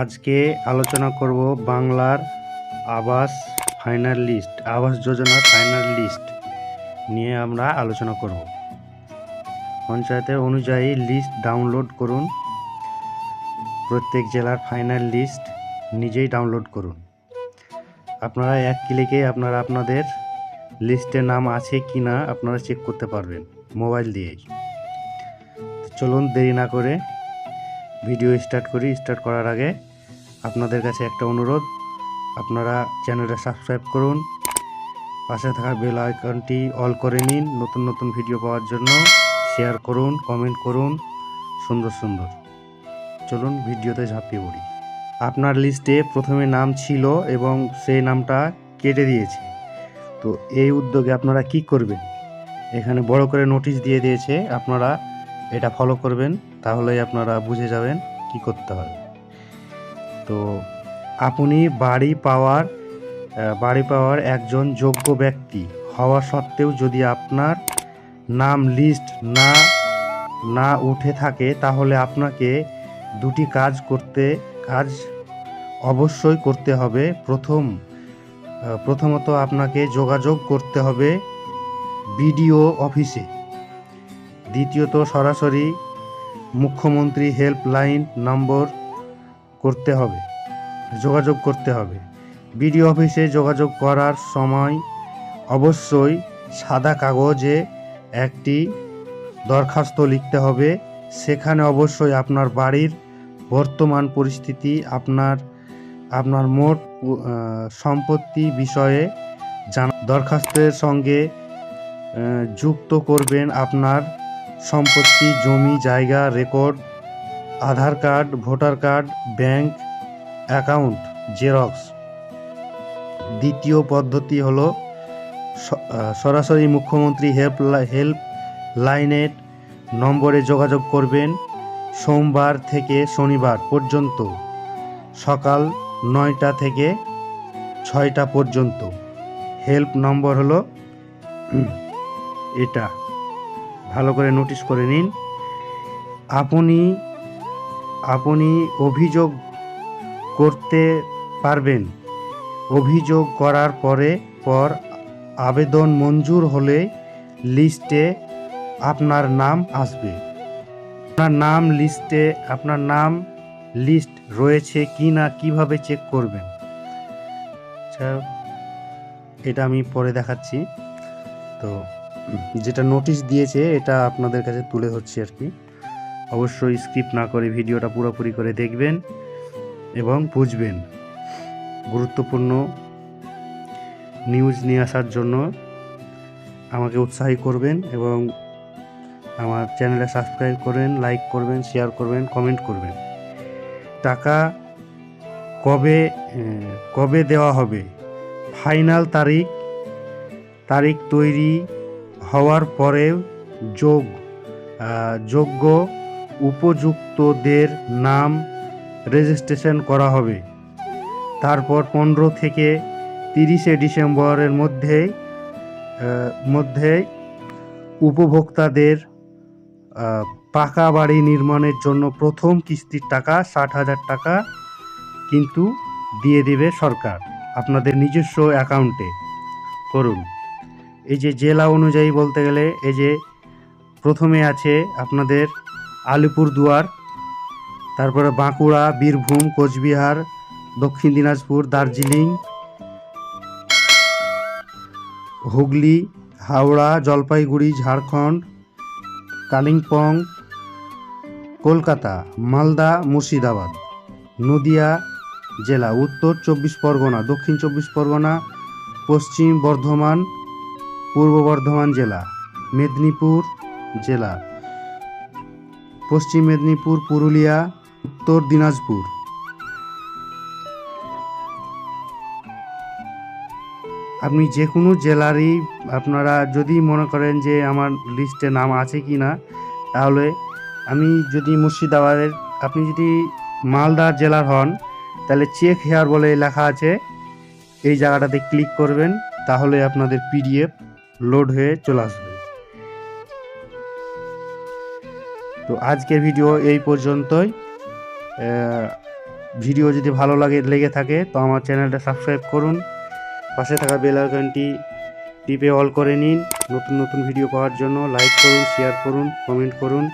আজকে আলোচনা করব বাংলার আবাস ফাইনাল লিস্ট আবাস যোজনার ফাইনাল লিস্ট নিয়ে আমরা আলোচনা করব। পঞ্চায়েতের অনুযায়ী লিস্ট ডাউনলোড করুন। প্রত্যেক জেলার ফাইনাল লিস্ট নিজেই ডাউনলোড করুন। আপনারা এক ক্লিকে আপনারা আপনাদের লিস্টে নাম আছে কি না আপনারা চেক করতে পারবেন মোবাইল দিয়েই। চলুন দেরি না করে ভিডিও স্টার্ট করি। স্টার্ট করার আগে আপনাদের কাছে একটা অনুরোধ। আপনারা চ্যানেলটা সাবস্ক্রাইব করুন। পাশে থাকা বেল আইকনটি অল করে নিন নতুন নতুন ভিডিও পাওয়ার জন্য। শেয়ার করুন, কমেন্ট করুন। সুন্দর সুন্দর। চলুন ভিডিওতে ঝাঁপিয়ে পড়ি। আপনার লিস্টে প্রথমে নাম ছিল এবং সেই নামটা কেটে দিয়েছে। তো এই উদ্যোগে আপনারা কি করবেন? এখানে বড় করে নোটিশ দিয়ে দিয়েছে আপনারা এটা ফলো করবেন, তাহলেই আপনারা বুঝে যাবেন কি করতে হবে তো আপনি বাড়ি পাওয়ার বাড়ি পাওয়ার একজন যোগ্য ব্যক্তি হওয়া সত্ত্বেও যদি আপনার নাম লিস্ট না না উঠে থাকে, তাহলে আপনাকে দুটি কাজ করতে, কাজ অবশ্যই করতে হবে। প্রথম প্রথমত আপনাকে যোগাযোগ করতে হবে বিডিও অফিসে। দ্বিতীয়ত সরাসরি মুখ্যমন্ত্রী হেল্পলাইন নম্বর করতে হবে, যোগাযোগ করতে হবে। বিডিও অফিসে যোগাযোগ করার সময় অবশ্যই সাদা কাগজে একটি দরখাস্ত লিখতে হবে। সেখানে অবশ্যই আপনার বাড়ির বর্তমান পরিস্থিতি, আপনার আপনার মোট সম্পত্তি বিষয়ে জানা দরখাস্তের সঙ্গে যুক্ত করবেন আপনার সম্পত্তি, জমি, জায়গা, record, Aadhaar card, voter card, bank, account, xerox. দ্বিতীয় পদ্ধতি হলো সরাসরি মুখ্যমন্ত্রী হেল্প হেল্প লাইনের নম্বরে যোগাযোগ করবেন সোমবার থেকে শনিবার পর্যন্ত, সকাল নয়টা থেকে ছয়টা পর্যন্ত। হেল্প নম্বর হলো এটা। ভালো করে নোটিশ করে নিন। আপনি আপনি অভিযোগ করতে পারবেন। অভিযোগ করার পরে, পর আবেদন মঞ্জুর হলে লিস্টে আপনার নাম আসবে। আপনার নাম লিস্টে আপনার নাম লিস্ট রয়েছে কি না কীভাবে চেক করবেন? আচ্ছা এটা আমি পরে দেখাচ্ছি। তো যেটা নোটিশ দিয়েছে, এটা আপনাদের কাছে তুলে ধরছি আর কি। অবশ্যই স্কিপ না করে ভিডিওটা পুরোপুরি করে দেখবেন এবং বুঝবেন। গুরুত্বপূর্ণ নিউজ নিয়ে আসার জন্য আমাকে উৎসাহী করবেন এবং আমার চ্যানেলে সাবস্ক্রাইব করবেন লাইক করবেন শেয়ার করবেন কমেন্ট করবেন। টাকা কবে কবে দেওয়া হবে? ফাইনাল তারিখ তারিখ তৈরি হওয়ার পরেও যোগ যোগ্য উপযুক্তদের নাম রেজিস্ট্রেশন করা হবে। তারপর পনেরো থেকে তিরিশে ডিসেম্বরের মধ্যে মধ্যে উপভোক্তাদের পাকা বাড়ি নির্মাণের জন্য প্রথম কিস্তির টাকা ষাট হাজার টাকা কিন্তু দিয়ে দেবে সরকার। আপনাদের নিজস্ব অ্যাকাউন্টে করুন। এই যে জেলা অনুযায়ী বলতে গেলে এই যে প্রথমে আছে আপনাদের আলিপুরদুয়ার তারপরে বাঁকুড়া, বীরভূম, কোচবিহার, দক্ষিণ দিনাজপুর, দার্জিলিং, হুগলি, হাওড়া, জলপাইগুড়ি, ঝাড়খণ্ড, কালিম্পং, কলকাতা, মালদা, মুর্শিদাবাদ, নদিয়া জেলা, উত্তর চব্বিশ পরগনা, দক্ষিণ চব্বিশ পরগনা, পশ্চিম বর্ধমান পূর্ব বর্ধমান জেলা, মেদিনীপুর জেলা, পশ্চিম মেদিনীপুর, পুরুলিয়া, উত্তর দিনাজপুর। আপনি যে কোনো জেলারই আপনারা যদি মনে করেন যে আমার লিস্টে নাম আছে কি না, তাহলে আমি যদি মুর্শিদাবাদের, আপনি যদি মালদা জেলার হন, তাহলে চেক হেয়ার বলে লেখা আছে, এই জায়গাটাতে ক্লিক করবেন, তাহলে আপনাদের পিডিএফ লোড হয়ে চলে আসবে। তো আজকের ভিডিও এই পর্যন্তই। ভিডিও যদি ভালো লাগে, লেগে থাকে, তো আমার চ্যানেলটা সাবস্ক্রাইব করুন। পাশে থাকা বেল আইকনটি টিপে অল করে নিন। নতুন নতুন ভিডিও পাওয়ার জন্য লাইক করুন, শেয়ার করুন, কমেন্ট করুন।